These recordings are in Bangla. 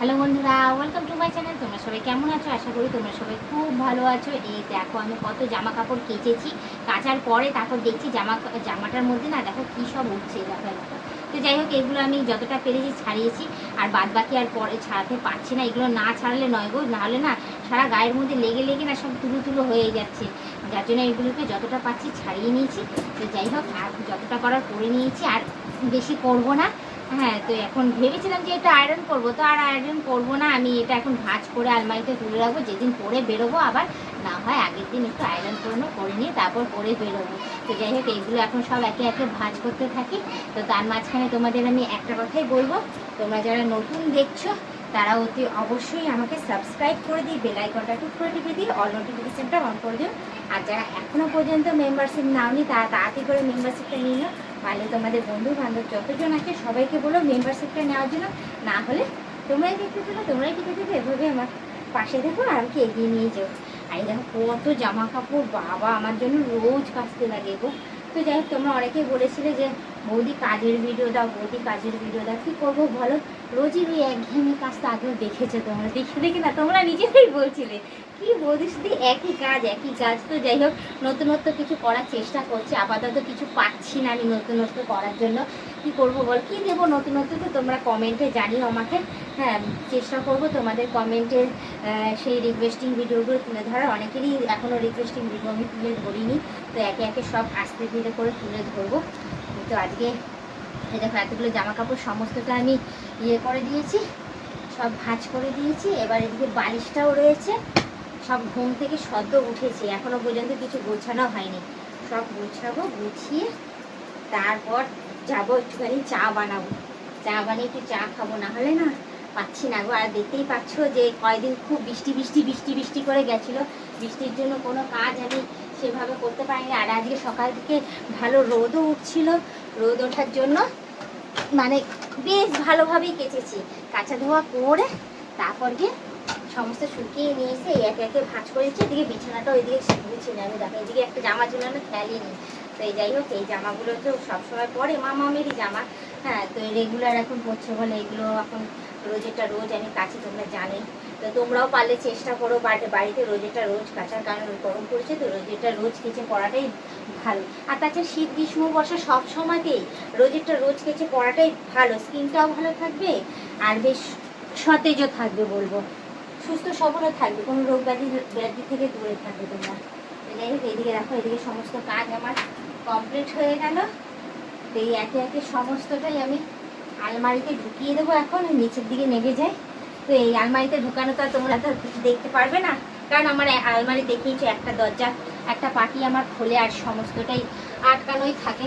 হ্যালো বন্ধুরা ওয়েলকাম টু মাই চ্যানেল তোমরা সবাই কেমন আছো? আশা করি তোমরা সবাই খুব ভালো আছো। এই দেখো, আমি কত জামা কাপড় কেচেছি। কাচার পরে তারপর দেখছি জামা, জামাটার মধ্যে না দেখো কী সব উঠছে, দেখো তো যাই হোক, এগুলো আমি যতটা পেরেছি ছাড়িয়েছি। আর বাদ বাকি আর পরে ছাড়াতে পারছি না। এগুলো না ছাড়লে নয় গো, নাহলে না সারা গায়ের মধ্যে লেগে লেগে না সব তুলো তুলো হয়ে যাচ্ছে। যার জন্য এগুলোকে যতটা পাচ্ছি ছাড়িয়ে নিয়েছি। তো যাই হোক, আর যতটা করার করে নিয়েছি। আর বেশি করব না। হ্যাঁ তো এখন ভেবেছিলাম যে এটা আয়রন করব, তো আর আয়রন করব না। আমি এটা এখন ভাঁজ করে আলমারিতে তুলে রাখব, যেদিন পরে বেরোবো আবার। না হয় আগের দিন একটু আয়রন করে করে নিয়ে তারপর পরে বেরোবো। তো যাই হোক এইগুলো এখন সব একে একে ভাঁজ করতে থাকি। তো তার মাঝখানে তোমাদের আমি একটা কথাই বলব। তোমরা যারা নতুন দেখছ, তারা অতি অবশ্যই আমাকে সাবস্ক্রাইব করে দিই বেল আইকনটা টুক করে টিপে দিই অল নোটিফিকেশনটা অন করে দিও। আর যারা এখনও পর্যন্ত মেম্বারশিপ নাওনি, তারা তাড়াতাড়ি করে মেম্বারশিপটা নিয়ে পারলে তোমাদের বন্ধু বান্ধব যতজন আছে, সবাইকে বলো মেম্বারশিপটা নেওয়ার জন্য। না হলে তোমরাই দেখতে পেল তোমরাই দেখতে থাকো, এভাবে আমার পাশে দেখো আর কি এগিয়ে নিয়ে যাও। আর দেখো কত জামা কাপড় বাবা, আমার জন্য রোজ কাচতে লাগে গো। তো যাই হোক, তোমরা অনেকেই বলেছিলে যে বৌদি কাজের ভিডিও দাও, বৌদি কাজের ভিডিও দাও, কী করব বলো? রোজই ওই একঘেয়েমি কাজটা আগেও দেখেছ তোমরা, দেখে দেখে না, তোমরা নিজেরাই বলছিলে। কি বৌদি, শুধু একই কাজ একই কাজ। তো যাই হোক, নতুনত্ব কিছু করার চেষ্টা করছি, আপাতত কিছু পাচ্ছি না আমি নতুনত্ব করার জন্য। কি করব বল, কি দেবো নতুনত্ব? তো তোমরা কমেন্টে জানিও আমাকে। হ্যাঁ চেষ্টা করব তোমাদের কমেন্টের সেই রিকোয়েস্টিং ভিডিওগুলো তুলে ধরার। অনেকেরই এখনও রিকোয়েস্টিং ভিডিও আমি তুলে ধরিনি। তো একে একে সব আস্তে ধীরে করে তুলে ধরবো। তো আজকে দেখো এতগুলো জামা কাপড় সমস্তটা আমি ইয়ে করে দিয়েছি, সব ভাঁজ করে দিয়েছি। এবার এদিকে বালিশটাও রয়েছে। সব ঘুম থেকে সদ্য উঠেছে। এখনও পর্যন্ত কিছু গোছানো হয়নি। সব গোছাবো, গুছিয়ে তারপর যাব একটুখানি চা বানাবো। চা বানিয়ে একটু চা খাব, না হলে না পাচ্ছি না গো। আর দেখতেই পাচ্ছ যে কয়দিন খুব বৃষ্টি বৃষ্টি বৃষ্টি বৃষ্টি করে গেছিল। বৃষ্টির জন্য কোনো কাজ আমি সেভাবে করতে পারিনি। আর আজকে সকাল থেকে ভালো রোদও উঠছিল। রোদ ওঠার জন্য মানে বেশ ভালোভাবেই কেচেছি। কাঁচা ধোয়া করে তারপর গিয়ে সমস্ত শুকিয়ে নিয়ে এসে একে একে ভাঁজ করেছি। এদিকে বিছানাটা ওইদিকে গুছিয়ে আমি দেখো, এদিকে একটা জামা ঝুলানো খেয়ালিনি তো এই যাই হোক, এই জামাগুলো তো সবসময় পরে মামামেরই জামা। হ্যাঁ তো রেগুলার এখন পড়ছে বলে এগুলো এখন রোজেরটা রোজ, আমি কাছি তোমরা জানোই তো তোমরাও পারলে চেষ্টা করো বাড়িতে রোজেরটা রোজ কাচার, কারণ গরম পড়েছে, তো রোজেরটা রোজ কেচে পড়াটাই ভালো। আর তাছাড়া শীত, গ্রীষ্ম, বর্ষা সব সময়তেই রোজেরটা রোজ কেচে পড়াটাই ভালো। স্কিনটাও ভালো থাকবে আর বেশ সতেজও থাকবে বলব। সুস্থ, সবলও থাকবে, কোনো রোগ ব্যাধি ব্যাধি থেকে দূরে থাকবে তোমরা। যাই হোক এইদিকে দেখো, এদিকে সমস্ত কাজ আমার কমপ্লিট হয়ে গেল। তো এই একে একে সমস্তটাই আমি আলমারিতে ঢুকিয়ে দেবো এখন, নিচের দিকে নেমে যাই তো এই আলমারিতে ঢুকানো তো তোমরা তো দেখতে পারবে না, কারণ আমার আলমারি দেখিয়েছো একটা দরজা, একটা পাটি আমার খোলে আর সমস্তটাই আটকানোই থাকে।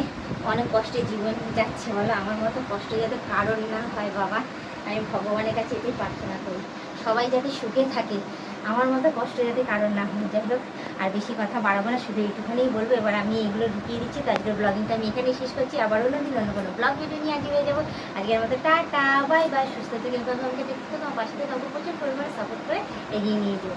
অনেক কষ্টে জীবন যাচ্ছে বলো, আমার মতো কষ্ট যাতে কারণ না হয় বাবা। আমি ভগবানের কাছে এটাই প্রার্থনা করি, সবাই যাতে সুখে থাকে। আমার মতো কষ্ট যাতে কারণ না হয়। যাই হোক, আর বেশি কথা বাড়াবো না, শুধু এইটুখানেই বলব। এবার আমি এগুলো ঢুকিয়ে দিচ্ছি। তার জন্য ব্লগিংটা আমি এখানেই শেষ করছি। আবার অন্য দিন অন্য কোনো ব্লগ ভিডিও নিয়ে আজকে হয়ে যাব। আজকের মতো টাটা বাই বাই সুস্থ থেকে আমাকে দেখতে থাকো পাশে থেকে আমাকে প্রচুর পরিমাণে সাপোর্ট করে এগিয়ে নিয়ে যাব